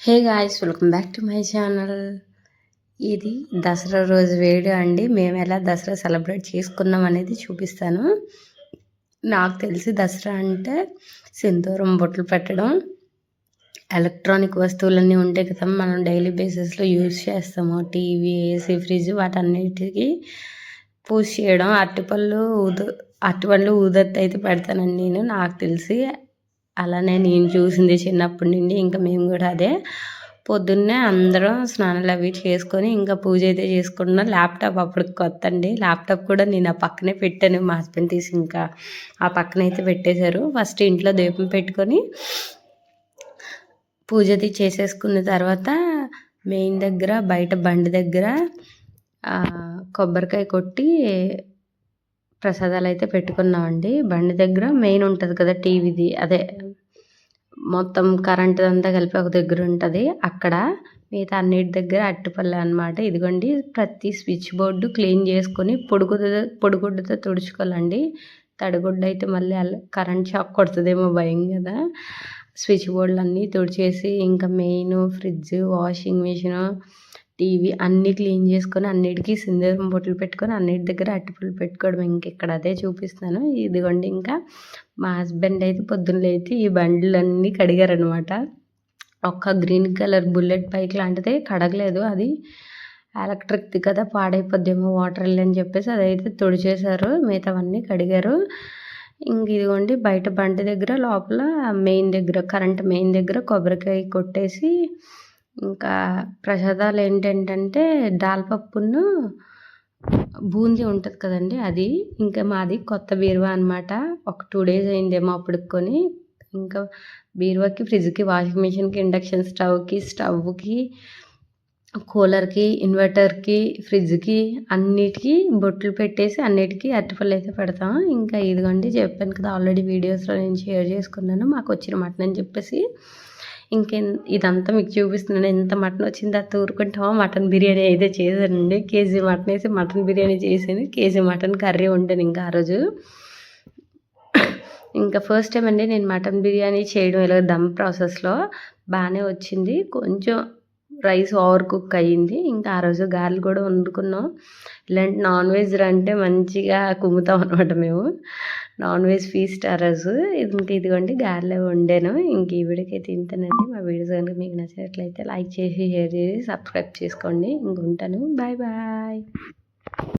Hey guys welcome back to my channel. ఇది దసరా రోజు వేడి అండి. మేము ఎలా దసరా సెలబ్రేట్ చేసుకున్నాం అనేది చూపిస్తాను. నాకు తెలిసి దసరా అంటే సింధూరం బొట్లు పెట్టడం ఎలక్ట్రానిక్ వస్తువులన్నీ ఉంటాయి కదా మనం డైలీ బేసిస్లో యూజ్ చేస్తాము. టీవీ ఏసీ ఫ్రిడ్జ్ వాటన్నిటికీ పూజ చేయడం. అరటిపళ్ళు ఊదు అరటిపళ్ళు ఊదత్తి అయితే పెడతానండి నేను. నాకు తెలిసి అలానే నేను చూసింది చిన్నప్పటి నుండి ఇంకా మేము కూడా అదే. పొద్దున్నే అందరం స్నానాలు అవి చేసుకొని ఇంకా పూజ అయితే చేసుకుంటున్నాం. ల్యాప్టాప్ అప్పటికి కొత్త అండి ల్యాప్టాప్ కూడా నేను ఆ పక్కనే పెట్టాను మా హస్బెండ్ తీసి ఇంకా ఆ పక్కన అయితే పెట్టేశారు. ఫస్ట్ ఇంట్లో దీపం పెట్టుకొని పూజ అది చేసేసుకున్న తర్వాత మెయిన్ దగ్గర బయట బండి దగ్గర కొబ్బరికాయ కొట్టి ప్రసాదాలు అయితే పెట్టుకున్నామండి. బండి దగ్గర మెయిన్ ఉంటుంది కదా టీవీది అదే మొత్తం కరెంట్ అంతా కలిపి ఒక దగ్గర ఉంటుంది. అక్కడ మిగతా అన్నిటి దగ్గర అట్టుపల్లె అనమాట ఇదిగోండి ప్రతి స్విచ్ బోర్డు క్లీన్ చేసుకొని పొడుగుడ్డ పొడిగుడ్డతో తుడుచుకోవాలండి. తడిగుడ్డ అయితే మళ్ళీ కరెంట్ షాక్ కొడుతుందేమో భయం కదా. స్విచ్ బోర్డులు అన్నీ తుడిచేసి ఇంకా main fridge washing machine TV అన్నీ క్లీన్ చేసుకొని అన్నిటికీ సింధూరం బొట్లు పెట్టుకొని అన్నిటి దగ్గర అట్టిపళ్ళు పెట్టుకోవడం. ఇంకెక్కడ అదే చూపిస్తాను. ఇదిగోండి ఇంకా మా హస్బెండ్ అయితే పొద్దున్న లేచి ఈ బండ్లన్నీ కడిగారనమాట ఒక్క గ్రీన్ కలర్ బుల్లెట్ బైక్ లాంటిది కడగలేదు. అది ఎలక్ట్రిక్ది కదా పాడైపోద్దేమో వాటర్ అని చెప్పేసి అదైతే తుడిచేశారు. మిగతావన్నీ కడిగారు. ఇంక ఇదిగోండి బయట బండి దగ్గర లోపల మెయిన్ దగ్గర కరెంట్ మెయిన్ దగ్గర కొబ్బరికాయ కొట్టేసి ఇంకా ప్రసాదాలు ఏంటంటే దాల్పప్పును బూందీ ఉంటుంది కదండి అది. ఇంకా మాది కొత్త బీరువా అనమాట ఒక టూ డేస్ అయిందేమో అప్పుడు కొని ఇంకా బీరువాకి ఫ్రిడ్జ్కి వాషింగ్ మిషన్కి ఇండక్షన్ స్టవ్కి స్టవ్కి కూలర్కి ఇన్వర్టర్కి ఫ్రిడ్జ్కి అన్నిటికీ బొట్లు పెట్టేసి అన్నిటికీ అరటిపళ్ళు అయితే పెడతాం. ఇంకా ఇదిగోండి చెప్పాను కదా ఆల్రెడీ వీడియోస్లో నేను షేర్ చేసుకున్నాను. మాకు వచ్చిన మటన్ అని చెప్పేసి ఇంకే ఇదంతా మీకు చూపిస్తున్నాను. ఎంత మటన్ వచ్చింది అది ఊరుకుంటామో మటన్ బిర్యానీ అయితే చేశానండి. కేజీ మటన్ వేసి మటన్ బిర్యానీ చేసాను కేజీ మటన్ కర్రీ వండాను ఇంకా ఆ రోజు. ఇంకా ఫస్ట్ టైం అండి నేను మటన్ బిర్యానీ చేయడం. ఇలా దమ్ ప్రాసెస్లో బాగానే వచ్చింది. కొంచెం రైస్ ఓవర్ కుక్ అయ్యింది. ఇంకా ఆ రోజు గారెలు కూడా వండుకున్నాం. ఇలాంటి నాన్ వెజ్ అంటే మంచిగా కుమ్ముతాం అనమాట మేము. నాన్ వెజ్ ఫీస్ట్ ఆ రోజు ఇంక ఇదిగోండి గారెలో వండాను. ఇంక ఈ వీడియోకి తింటానండి మా వీడియోస్ కనుక మీకు నచ్చినట్లయితే లైక్ చేసి షేర్ చేసి సబ్స్క్రైబ్ చేసుకోండి. ఇంక ఉంటాను. Bye bye.